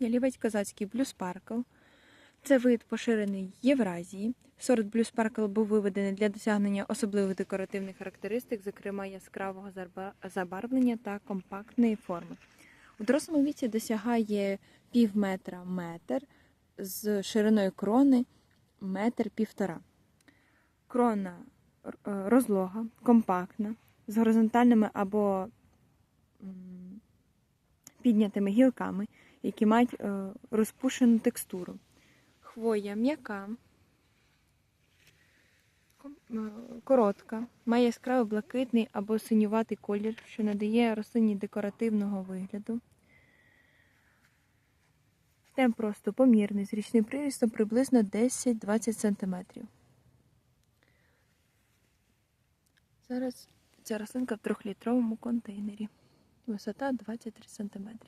ялівець козацький Blue Sparkle. Це вид поширений Євразії. Сорт Blue Sparkle був виведений для досягнення особливих декоративних характеристик, зокрема яскравого забарвлення та компактної форми. У дорослому віці досягає пів метра метр з шириною крони метр півтора. Крона е, розлога, компактна, з горизонтальними або піднятими гілками, які мають е, розпушену текстуру. Хвоя м'яка, е, коротка, має яскраво блакитний або синюватий колір, що надає рослині декоративного вигляду. Темп росту помірний, з річним прирістом приблизно 10-20 см. Зараз ця рослинка в трьохлітровому контейнері. Висота 23 см.